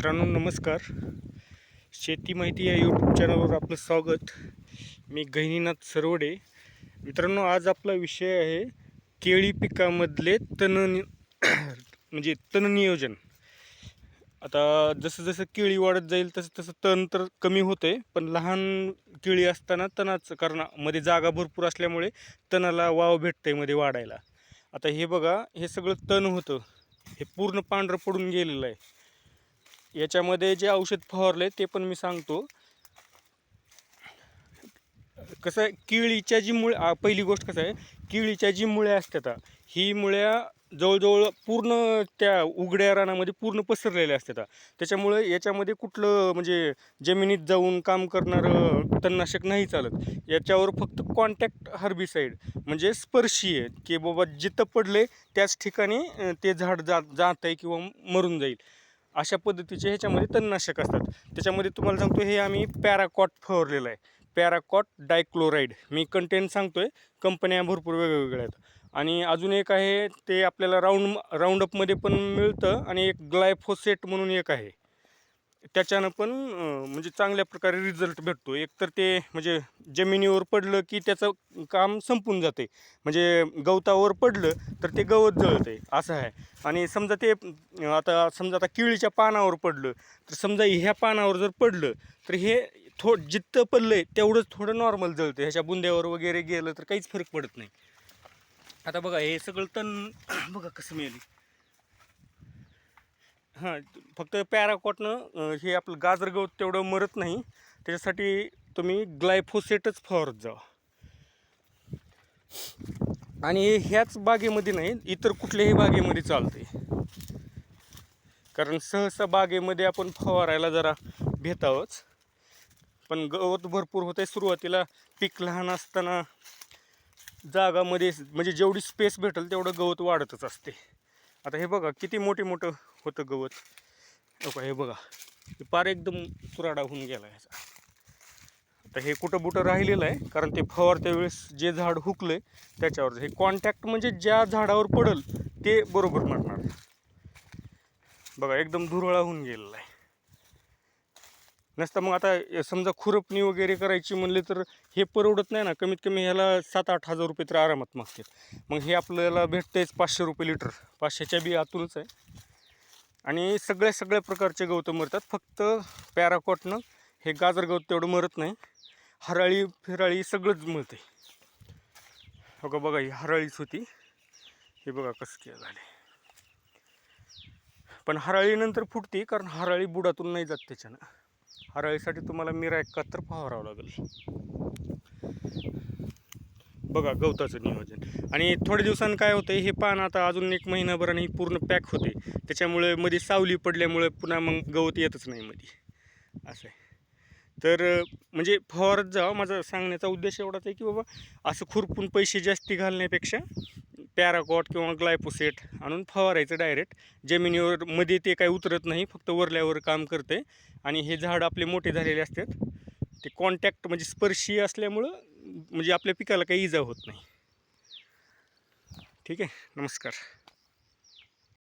मित्रांनो नमस्कार. शेती माहिती या यूट्यूब चॅनलवर आपलं स्वागत. मी गहिनीनाथ सरवडे. मित्रांनो आज आपला विषय आहे केळी पिकामधले तण म्हणजे तण नियोजन. आता जसं जसं केळी वाढत जाईल तसं तसं तण तर कमी होते पण लहान केळी असताना तणाचं कारण मध्ये जागा भरपूर असल्यामुळे तणाला वाव भेटते मध्ये वाढायला. आता हे बघा हे सगळं तण होतं. हे पूर्ण पांढरं पडून गेलेलं आहे. याच्यामध्ये जे औषध फवारले ते पण मी सांगतो. कसं आहे किळीच्या जी मुळे पहिली गोष्ट कसं आहे किळीच्या जी मुळ्या असतात ही मुळ्या जवळजवळ पूर्ण त्या उघड्या रानामध्ये पूर्ण पसरलेल्या असतात त्याच्यामुळे याच्यामध्ये कुठलं म्हणजे जमिनीत जाऊन काम करणारं तणनाशक नाही चालत. याच्यावर फक्त कॉन्टॅक्ट हर्बिसाईड म्हणजे स्पर्शीय की बाबा जिथं पडले त्याच ठिकाणी ते झाड जात जात आहे किंवा मरून जाईल. अशा पद्धतीचे ह्याच्यामध्ये तणनाशक असतात. त्याच्यामध्ये तुम्हाला सांगतो हे आम्ही पॅराकॉट फवारलेलं आहे. पॅराकॉट डायक्लोराईड. मी कंटेंट आहे कंपन्या भरपूर वेगवेगळ्या आहेत. आणि अजून एक आहे ते आपल्याला राऊंड राऊंडअपमध्ये पण मिळतं आणि एक ग्लायफोसेट म्हणून एक आहे. त्याच्यानं पण म्हणजे चांगल्या प्रकारे रिझल्ट भेटतो. एक तर ते म्हणजे जमिनीवर पडलं की त्याचं काम संपून जाते. म्हणजे गवतावर पडलं तर ते गवत जळते असं आहे. आणि समजा ते आता समजा आता केळीच्या पानावर पडलं तर समजा ह्या पानावर जर पडलं तर हे थो जिथं पडलं आहे तेवढंच थोडं नॉर्मल जळतं ह्याच्या बुंद्यावर वगैरे गेलं तर काहीच फरक पडत नाही. आता बघा हे सगळं तण बघा कसं मिळेल. हां फक्त पॅराकॉटनं हे आपलं गाजर गवत तेवढं मरत नाही. त्याच्यासाठी तुम्ही ग्लायफोसेटच फवारत जावा आणि हे ह्याच बागेमध्ये नाही इतर कुठल्याही बागेमध्ये चालते कारण सहसा बागेमध्ये आपण फवारायला जरा भेटावंच पण गवत भरपूर होते सुरुवातीला पीक लहान असताना जागामध्ये म्हणजे जेवढी स्पेस भेटेल तेवढं गवत वाढतच असते. आता हे बघा किती मोठे मोठं होतं गवत. बघा हे बघा. हे पार एकदम चुराडा होऊन गेला ह्याचा आता हे कुठं बुटं राहिलेलं आहे कारण ते फवारत्या वेळेस जे झाड हुकलं त्याच्यावर. हे कॉन्टॅक्ट म्हणजे ज्या झाडावर पडल ते बरोबर मारणार. बघा एकदम धुरळा होऊन गेलेला आहे. नसतं मग आता समजा खुरपणी वगैरे करायची म्हणले तर हे परवडत नाही ना. कमीत कमी ह्याला सात आठ हजार रुपये तर आरामात मागतात. मग हे आपल्याला भेटतेच पाचशे रुपये लिटर. पाचशेच्या बी आतूनच आहे. आणि सगळ्या सगळ्या प्रकारचे गवतं मरतात. फक्त पॅराकॉटनं हे गाजर गवत तेवढं मरत नाही. हराळी फिराळी सगळंच मरते हो का बघा ही हराळीच होती. हे बघा कसं केलं झाले पण हराळीनंतर फुटते कारण हराळी बुडातून नाही जात त्याच्यानं. हराळीसाठी तुम्हाला मिरा एकाहत्तर फवारावं लागेल. बघा गवताचं नियोजन. आणि थोड्या दिवसांनी काय होतं हे पान आता अजून एक महिनाभराने पूर्ण पॅक होते त्याच्यामुळे मध्ये सावली पडल्यामुळे पुन्हा मग गवत येतच नाही मध्ये असं आहे. तर म्हणजे फवारत जावं. माझा सांगण्याचा उद्देश एवढाच आहे की बाबा असं खुरपून पैसे जास्ती घालण्यापेक्षा पॅराकॉट किंवा ग्लायपोसेट आणून फवारायचं डायरेक्ट. जमिनीवर मध्ये ते काही उतरत नाही फक्त वरल्यावर काम करते. आणि हे झाड आपले मोठे झालेले असतात. ते कॉन्टॅक्ट म्हणजे स्पर्शी असल्यामुळं म्हणजे आपल्या पिकाला काही इजा होत नाही. ठीक आहे? नमस्कार.